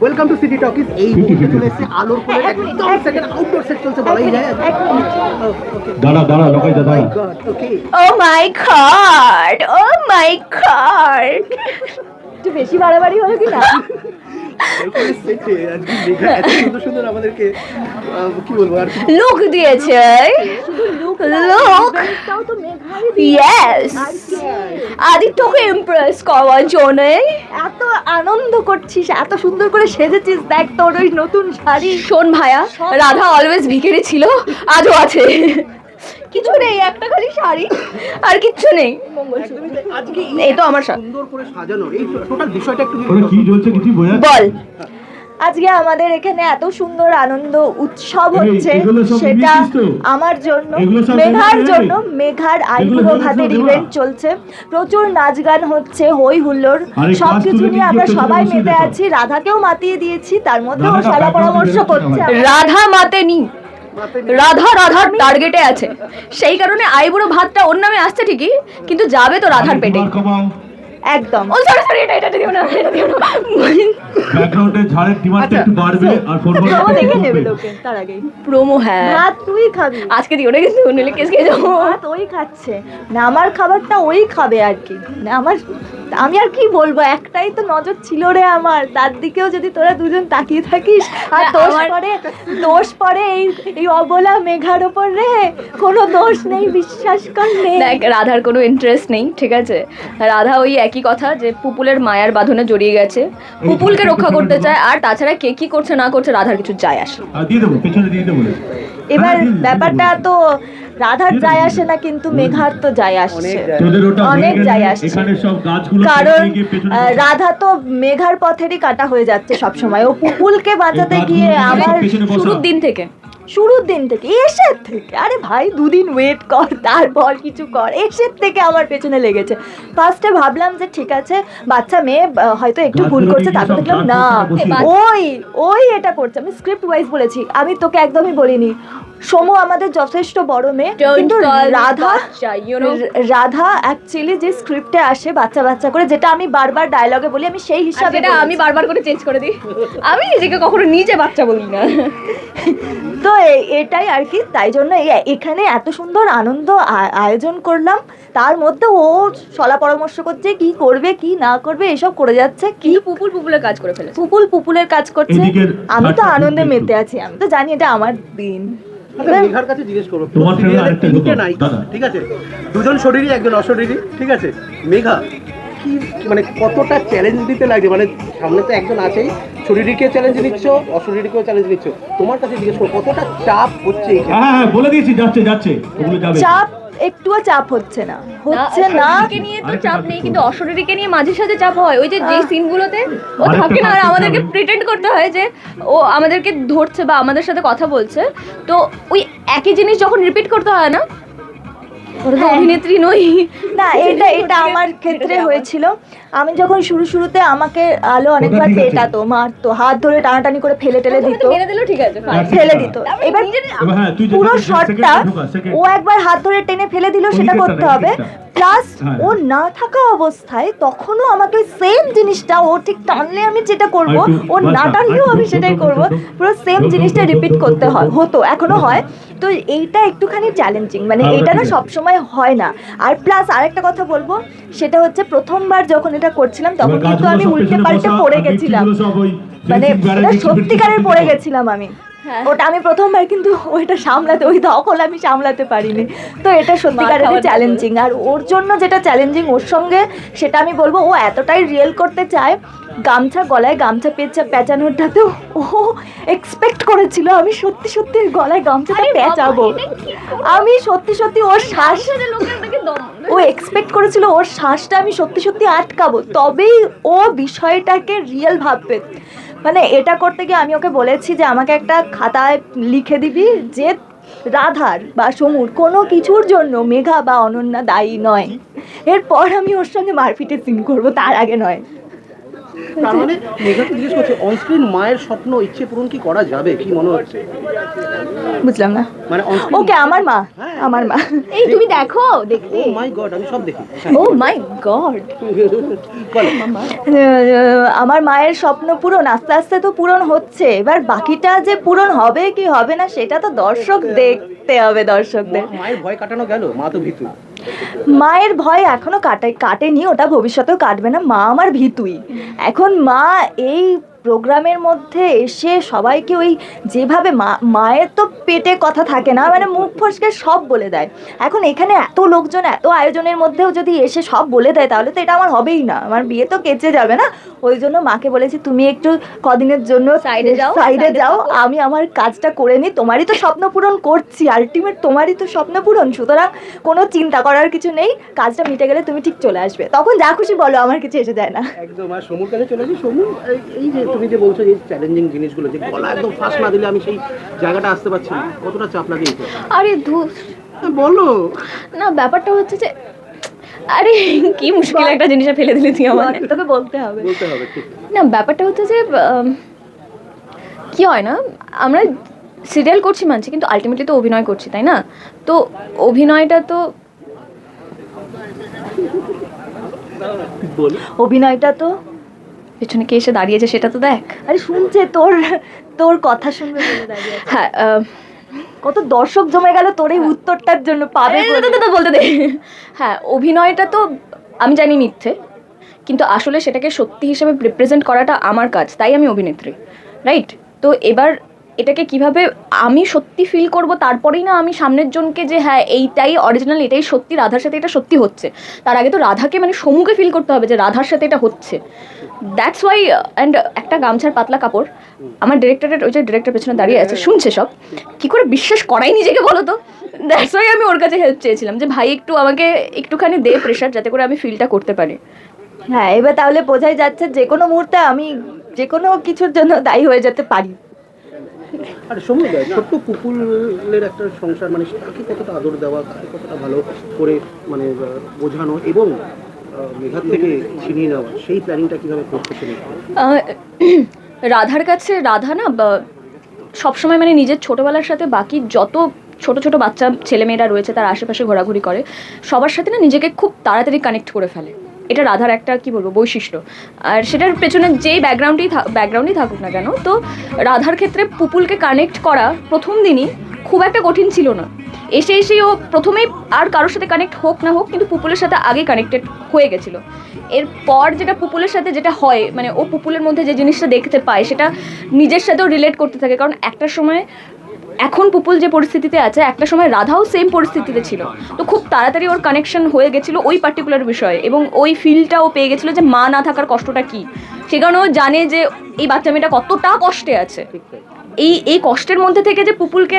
Welcome to city talkies এই মুহূর্তে চলে এসেছে আলোর কোলে একদম সেকেন্ড আউটডোর সেট চলছে বলাই যায়। ওকে দাঁড়া দাঁড়া লকাইদা মাই দাঁড়া ও মাই গড ও মাই গড একটু বেশি বাড়াবাড়ি হলো কি না সেটে আজকে মেঘা এত সুন্দর সুন্দর আমাদেরকে আহ, কি বলব আর কি- লুক দিয়েছে আদিত্যকে ইমপ্রেস করার জন্য এত আনন্দ করছিস এত সুন্দর করে সেজেছিস। দেখ তোর ওই নতুন শাড়ি। শোন ভাইয়া রাধা অলওয়েজ ভিখারি ছিল আজও আছে। কিছু নেই একটা খালি শাড়ি আর কিচ্ছু নেই। আজকে এই তো আমার সুন্দর করে সাজানো এই টোটাল বিষয়টা একটু কি চলছে কিছু বোঝা বল। আজকে আমাদের এখানে এত সুন্দর আনন্দ উৎসব হচ্ছে সেটা আমার জন্য মেঘার জন্য মেঘার আইবুড়ো ভাতের ইভেন্ট চলছে। প্রচুর নাচ গান হচ্ছে হই হুল্লোড়। আরে সব কিছু নিয়ে আমরা সবাই মেতে আছি রাধাকেও মাতিয়ে দিয়েছি তার মধ্যে ও রাধাটা পরামর্শ করছে রাধা মাতে নি রাধা রাধার টার্গেটে আছে। সেই কারণে আইবুড়ো ভাতটা ওর নামে আসছে ঠিকই কিন্তু যাবে তো রাধার পেটে। একদম। ও সরি সরি এটা এটা দিও না এটা দিও না। ব্যাকগ্রাউন্ডে ঝাড়ের ডিমান্ডটা আচ্ছা, একটু বাড়বে আর ফোন ও দেখে নেবে লোকে তার আগেই। প্রোমো হ্যাঁ। ভাত তুই খাবি। আজকে দিও না কিন্তু নিলে কেস খেয়ে যাব। ভাত ওই খাচ্ছে। না আমার খাবারটা ওই খাবে আর কি। না আমার আমি আর কি বলব? একটাই তো নজর ছিল রে আমার। তার দিকেও যদি তোরা দুজন তাকিয়ে থাকিস আর দোষ পরে দোষ পড়ে এই এই অবলা মেঘার ওপর রে। কোনো দোষ নেই বিশ্বাস কর নেই দেখ রাধার কোনো ইন্টারেস্ট নেই ঠিক আছে? রাধা ওই একই কথা যে পুপুলের মায়ার বাঁধনে জড়িয়ে গেছে। পুপুলকে রক্ষা করতে চায় আর তাছাড়া কে কি করছে না করছে রাধার কিছু যায় আসে এবার হ্যাঁ, ব্যাপারটা তো রাধার যায় আসে না কিন্তু মেঘার তো যায় আসছে। অনেক যায়। আসছে। কারণ রাধা তো মেঘার পথেরই কাটা হয়ে যাচ্ছে সব সময় ও পুপুলকে বাঁচাতে গিয়ে আমার শুরুর দিন থেকে। শুরুর দিন থেকে এসের থেকে। আরে ভাই দুদিন ওয়েট কর তারপর কিছু কর। এসের থেকে আমার পেছনে লেগেছে। ফার্স্টে ভাবলাম যে ঠিক আছে বাচ্চা মেয়ে হয়তো একটু ভুল করছে তারপর দেখলাম না। ওই ওই এটা করছে। আমি স্ক্রিপ্ট ওয়াইজ বলেছি। আমি তোকে একদমই বলিনি। সোমু আমাদের যথেষ্ট বড় মেয়ে কিন্তু রাধা রাধা অ্যাকচুয়ালি যে স্ক্রিপ্টে আসে বাচ্চা বাচ্চা করে যেটা আমি বারবার ডায়লগে বলি আমি সেই হিসাবে আমি বারবার করে চেঞ্জ করে দিই। আমি নিজেকে কখনো নিজে বাচ্চা বলি না। তো এটাই আর কি তাই জন্য এখানে এত সুন্দর আনন্দ আ- আয়োজন করলাম। তার মধ্যে ও সলা পরামর্শ করছে কি করবে কি না করবে এসব করে যাচ্ছে কি পুপুল পুপুলের কাজ করে ফেলে পুপুল পুপুলের কাজ করছে। আমি তো আনন্দে একটু মেতে আছি আমি তো জানি এটা আমার দিন। আচ্ছা মেঘার কাছে জিজ্ঞেস করব তিনটে দোকান, ঠিক আছে? দুজন শরীরই একজন অশরীরই ঠিক আছে? মেঘা কি মানে কতটা চ্যালেঞ্জ দিতে লাগে মানে সামনে তো একজন আছেই। শরীরীকে চ্যালেঞ্জ নিচ্ছ অশরীরীকেও চ্যালেঞ্জ নিচ্ছ? তোমার কাছে জিজ্ঞেস করো কতটা চাপ হচ্ছে হ্যাঁ হ্যাঁ বলে দিয়েছি যাচ্ছে যাচ্ছে ওগুলো যাবে। চাপ একটুও চাপ হচ্ছে না। হচ্ছে না নিয়ে তো চাপ নেই কিন্তু অশরীরীকে নিয়ে মাঝে সাঝে চাপ হয়। ওই যে যে সিনগুলোতে ও থাকে না আর আমাদেরকে প্রিটেন্ড করতে হয় যে ও আমাদেরকে ধরছে বা আমাদের সাথে কথা বলছে। তো ওই একই জিনিস যখন রিপিট করতে হয় না হ্যাঁ। অভিনেত্রী নই। না এটা এটা আমার ক্ষেত্রে হয়েছিল। আমি যখন শুরু শুরুতে আমাকে আলো অনেকবার পেটাতো মারতো হাত ধরে টানাটানি করে ফেলে টেলে দিত fine। ফেলে দিত এবার হ্যাঁ তুই পুরো শটটা। ও একবার হাত ধরে টেনে ফেলে দিল সেটা করতে হবে প্লাস হ্যাঁ। ও না থাকা অবস্থায় তখনও আমাকে সেম জিনিসটা ও ঠিক টানলে আমি যেটা করব ও না টানলেও আমি সেটাই করব। পুরো সেম জিনিসটা রিপিট করতে হয় হতো এখনও হয় তো এইটা একটুখানি চ্যালেঞ্জিং মানে হ্যাঁ, এইটা না সবসময় হয় না আর প্লাস আরেকটা কথা বলব সেটা হচ্ছে প্রথমবার যখন এটা করছিলাম তখন কিন্তু আমি উল্টে পাল্টে পড়ে গেছিলাম। মানে দিচ্ছি, সত্যিকারের পড়ে গেছিলাম আমি। হ্যাঁ। ওটা আমি প্রথমবার কিন্তু ওইটা সামলাতে ওই দখল আমি সামলাতে পারিনি। তো এটা সত্যিকারের চ্যালেঞ্জিং আর ওর জন্য যেটা চ্যালেঞ্জিং ওর সঙ্গে সেটা আমি বলব ও এতটাই রিয়েল করতে চায় গামছা গলায় গামছা পেঁচা পেঁচানোটাতেও ও এক্সপেক্ট করেছিল আমি সত্যি সত্যি গলায় গামছাটা পেঁচাবো। আমি সত্যি সত্যি ওর শ্বাস ও এক্সপেক্ট করেছিল ওর শ্বাসটা আমি সত্যি সত্যি আটকাবো, তবেই ও বিষয়টাকে রিয়েল ভাববে। মানে এটা করতে গিয়ে আমি ওকে বলেছি যে, আমাকে একটা খাতায় লিখে দিবি যে রাধার বা সমুর কোনো কিছুর জন্য মেঘা বা অনন্যা দায়ী নয়। এরপর আমি ওর সঙ্গে মারপিটে সিন করব, তার আগে নয়। তার মানে মেঘাকে জিজ্ঞেস করছে অনস্ক্রিন মায়ের স্বপ্ন ইচ্ছে পূরণ কি করা যাবে? কি মনে হচ্ছে? বুঝলাম না। মানে ওকে আমার মা আমার মা। এই তুমি দেখো। দেখতে। ও মাই গড আমি সব দেখি। ও মাই গড আমার মায়ের স্বপ্ন পূরণ আস্তে আস্তে তো পূরণ হচ্ছে। এবার বাকিটা যে পূরণ হবে কি হবে না সেটা তো দর্শক দেখতে হবে দর্শকদের। মায়ের ভয় কাটানো গেল? মা তো ভীতু। মায়ের ভয় এখনও কাটে কাটেনি, ওটা ভবিষ্যতেও কাটবে না। মা আমার ভীতুই। এখন মা এই প্রোগ্রামের মধ্যে এসে সবাইকে ওই যেভাবে মা মায়ের তো পেটে কথা থাকে না মানে মুখ ফসকে সব বলে দেয়। এখন এখানে এত লোকজন এত আয়োজনের মধ্যেও যদি এসে সব বলে দেয় তাহলে তো এটা আমার হবেই না। আমার বিয়ে তো কেচে যাবে না। ওই জন্য মাকে বলেছি তুমি একটু কদিনের জন্য সাইডে যাও, সাইডে যাও। আমি আমার কাজটা করে নিই। তোমারই তো স্বপ্ন পূরণ করছি। আলটিমেট তোমারই তো স্বপ্ন পূরণ। সুতরাং কোনো চিন্তা করার কিছু নেই। কাজটা মিটে গেলে তুমি ঠিক চলে আসবে। তখন যা খুশি বলো আমার কিছু এসে যায় না। একদম। আর সমুর কাছে চলে এই যে তুমি যে বলছো যে চ্যালেঞ্জিং জিনিসগুলো যে গলা একদম ফাঁস না দিলে আমি সেই জায়গাটা আসতে পারছি না কতটা চাপ লাগে আরে ধুস হ্যাঁ, বলো। না ব্যাপারটা হচ্ছে যে আরে কি মুশকিল একটা জিনিস ফেলে দিলি তুই আমার তোকে বলতে হবে। বলতে হবে ঠিক। না ব্যাপারটা হচ্ছে যে কি হয় না আমরা সিরিয়াল করছি মানছি কিন্তু আলটিমেটলি তো অভিনয় করছি তাই না? তো অভিনয়টা তো অভিনয়টা তো পেছনে কে এসে দাঁড়িয়েছে সেটা তো দেখ। আরে শুনছে তোর তোর কথা শুনবে। হ্যাঁ কত দর্শক জমে গেল তোর এই উত্তরটার জন্য পাবে বলতে দে। হ্যাঁ অভিনয়টা তো আমি জানি মিথ্যে কিন্তু আসলে সেটাকে সত্যি হিসেবে রিপ্রেজেন্ট করাটা আমার কাজ তাই আমি অভিনেত্রী রাইট তো এবার এটাকে কীভাবে আমি সত্যি ফিল করব, তারপরেই না আমি সামনের জনকে যে হ্যাঁ এইটাই অরিজিনাল এটাই সত্যি, রাধার সাথে এটা সত্যি হচ্ছে। তার আগে তো রাধাকে মানে সমুখে ফিল করতে হবে যে রাধার সাথে এটা হচ্ছে। দ্যাটস ওয়াই অ্যান্ড একটা গামছার পাতলা কাপড়, আমার ডিরেক্টরের ওই যে ডিরেক্টর পেছনে দাঁড়িয়ে আছে, শুনছে সব? কি করে বিশ্বাস করাই নিজেকে বলো তো? দ্যাটস ওয়াই আমি ওর কাছে হেল্প চেয়েছিলাম যে, ভাই, একটু আমাকে একটুখানি দে প্রেশার যাতে করে আমি ফিলটা করতে পারি। হ্যাঁ এবার তাহলে বোঝাই যাচ্ছে যে কোনো মুহূর্তে আমি যে কোনো কিছুর জন্য দায়ী হয়ে যেতে পারি। আর সময় দেয়, ছোট্ট পুকুলের একটা সংসার মানে তাকে কতটা আদর দেওয়া, তাকে কতটা ভালো করে মানে বোঝানো এবং মেঘার থেকে ছিনিয়ে নেওয়া, সেই প্ল্যানিংটা কীভাবে করতেছে মেঘা? রাধার কাছে রাধা না সবসময় মানে নিজের ছোটবেলার সাথে বাকি যত ছোট ছোট বাচ্চা, ছেলেমেয়েরা রয়েছে, তার আশেপাশে ঘোরাঘুরি করে, সবার সাথে না নিজেকে খুব তাড়াতাড়ি কানেক্ট করে ফেলে এটা রাধার একটা, কি বলব, বৈশিষ্ট্য। আর সেটার পেছনে যেই ব্যাকগ্রাউন্ডেই ব্যাকগ্রাউন্ডেই থাকুক না কেন, তো রাধার ক্ষেত্রে পুপুলকে কানেক্ট করা প্রথম দিনই খুব একটা কঠিন ছিল না। এসে এসেই ও প্রথমেই আর কারোর সাথে কানেক্ট হোক না হোক, কিন্তু পুপুলের সাথে আগে কানেক্টেড হয়ে গেছিল। এরপর যেটা পুপুলের সাথে যেটা হয় মানে ও পুপুলের মধ্যে যে জিনিসটা দেখতে পায়, সেটা নিজের সাথেও রিলেট করতে থাকে। কারণ একটা সময় এখন পুপুল যে পরিস্থিতিতে আছে, একটা সময় রাধাও সেম পরিস্থিতিতে ছিল। তো খুব তাড়াতাড়ি ওর কানেকশন হয়ে গেছিল ওই পার্টিকুলার বিষয়ে এবং ওই ফিলটা ও পেয়ে গেছিল যে মা না থাকার কষ্টটা কী। সে কারণে ও জানে যে এই বাচ্চা মেয়েটা কতটা কষ্টে আছে। এই এই কষ্টের মধ্যে থেকে যে পুপুলকে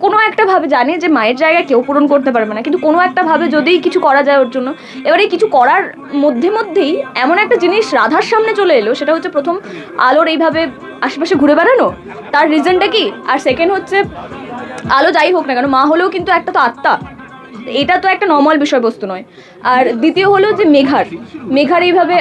কোনো একটা ভাবে জানে যে মায়ের জায়গায় কেউ পূরণ করতে পারবে না। কিন্তু কোনো একটা ভাবে যদি কিছু করা যায় ওর জন্য, এবারে কিছু করার মধ্যে মধ্যেই এমন একটা জিনিস রাধার সামনে চলে এলো, সেটা হচ্ছে প্রথম আলোর এইভাবে আশেপাশে ঘুরে বেড়ানো। তার রিজনটা কি? আর সেকেন্ড হচ্ছে, আলো যাই হোক না কেন, মা হলেও কিন্তু একটা তো আত্মা। এটা তো একটা নর্মাল বিষয়বস্তু নয়। আর দ্বিতীয় হলো যে মেঘার। মেঘার এইভাবে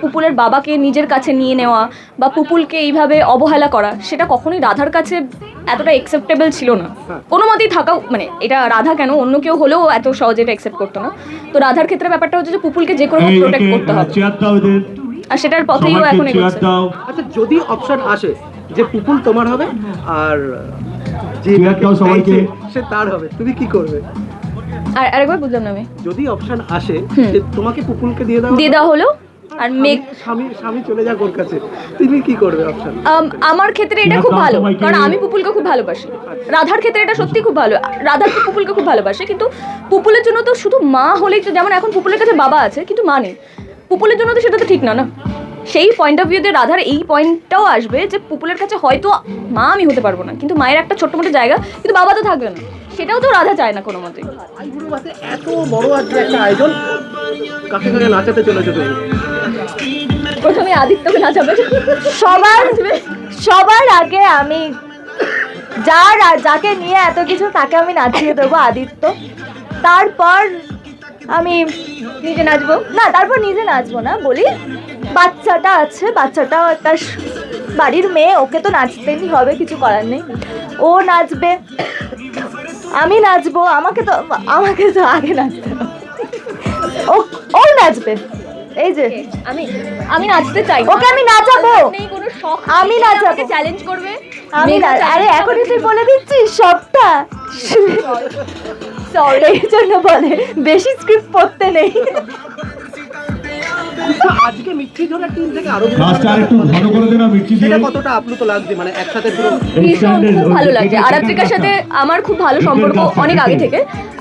পুপুলের বাবাকে নিজের কাছে নিয়ে নেওয়া বা পুপুলকে এইভাবে অবহেলা করা সেটা কখনোই রাধার কাছে এতটা অ্যাকসেপ্টেবল ছিল না। কোনো মতেই থাকাও মানে এটা রাধা কেন? অন্য কেউ হলেও এত সহজে এটা অ্যাকসেপ্ট করতো না। তো রাধার ক্ষেত্রে ব্যাপারটা হচ্ছে যে পুপুলকে যে কোনো প্রোটেক্ট করতে হবে। আর সেটার পথেই ও এখন এগোচ্ছে। আচ্ছা যদি অপশন আসে যে পুকুল তোমার হবে আর যে সবাইকে। সে তার হবে তুমি কি করবে? আর আরেকবার বুঝলাম না আমি। যদি অপশন আসে যে তোমাকে পুকুলকে দিয়ে দাও দিয়ে দেওয়া হলো আর মেঘ স্বামী স্বামী চলে যাক ওর কাছে। তুমি কি করবে অপশন আমার ক্ষেত্রে এটা খুব ভালো কারণ আমি পুপুলকে খুব ভালোবাসি। রাধার ক্ষেত্রে এটা সত্যি খুব ভালো রাধা তো পুপুলকে খুব ভালোবাসে কিন্তু পুপুলের জন্য তো শুধু মা হলেই তো যেমন এখন পুপুলের কাছে বাবা আছে কিন্তু মা নেই। পুপুলের জন্য তো সেটা তো ঠিক না না। সেই পয়েন্ট অফ ভিউতে রাধার এই পয়েন্টটাও আসবে যে পুপুলের কাছে হয়তো মা আমি হতে পারব না কিন্তু মায়ের একটা ছোট্ট মোটো জায়গা কিন্তু বাবা তো থাকবে না। সেটাও তো রাধা চায় না কোনো মতে। এত বড় একটা আয়োজন কাকে কাকে নাচাতে চলেছে তুমি প্রথমে আদিত্যকে নাচাবে। সবার সবার আগে আমি যার যাকে নিয়ে এত কিছু তাকে আমি নাচিয়ে দেবো আদিত্য। তারপর আমি নিজে নাচবো। না তারপর নিজে নাচবো না বলি বাচ্চাটা আছে বাচ্চাটা তার বাড়ির মেয়ে ওকে তো নাচতেই হবে কিছু করার নেই। ও নাচবে। আমি নাচবো আমাকে তো আমাকে তো আগে নাচতে। ও ও নাচবে। এই যে। আমি আমি নাচতে চাই। ওকে আমি নাচাবো। আমি নাচাবো। চ্যালেঞ্জ করবে? আমি না আরে এখনই তুই বলে দিচ্ছিস সবটা। সরি এই জন্য বলে বেশি স্ক্রিপ্ট পড়তে নেই। আজকে মিষ্টি ঝোলার টিম থেকে আরও কাজটা আর একটু ঘন করে দে না দিয়ে। কতটা আপ্লুত লাগছে? মানে একসাথে পুরো খুব ভালো লাগছে। আরাত্রিকার সাথে আমার খুব ভালো সম্পর্ক অনেক আগে থেকে।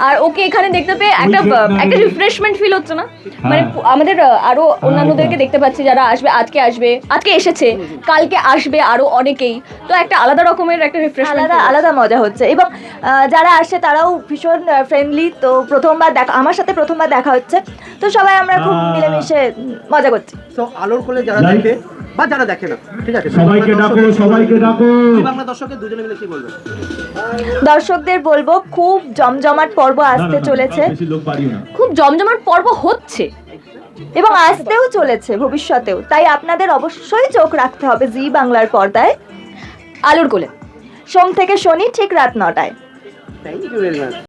আর ওকে এখানে দেখতে পেয়ে একটা একটা রিফ্রেশমেন্ট ফিল হচ্ছে না? মানে হ্যাঁ। আমাদের আহ, আরও অন্যান্যদেরকে দেখতে পাচ্ছি যারা আসবে আজকে আসবে আজকে এসেছে কালকে আসবে আরও অনেকেই। তো একটা আলাদা রকমের একটা রিফ্রেশমেন্ট আলাদা আলাদা মজা হচ্ছে। এবং যারা আসে তারাও ভীষণ ফ্রেন্ডলি তো প্রথমবার দেখা আমার সাথে প্রথমবার দেখা হচ্ছে। তো সবাই আমরা খুব মিলেমিশে মজা করছি। তো আলোর কোলে যারা দেখে বা যারা দেখে না ঠিক আছে? সবাইকে ডাকো সবাইকে ডাকো। বাংলা দর্শকের দুজনে মিলে কি বলবে? দর্শকদের বলব খুব জমজমাট পর্ব আসতে চলেছে। বেশি লোক বাড়িও না। খুব জমজমাট পর্ব হচ্ছে এবং আসতেও চলেছে ভবিষ্যতেও। তাই আপনাদের অবশ্যই চোখ রাখতে হবে জি বাংলার পর্দায়। আলোর কোলে। সোম থেকে শনি ঠিক রাত নটায়। Thank you very much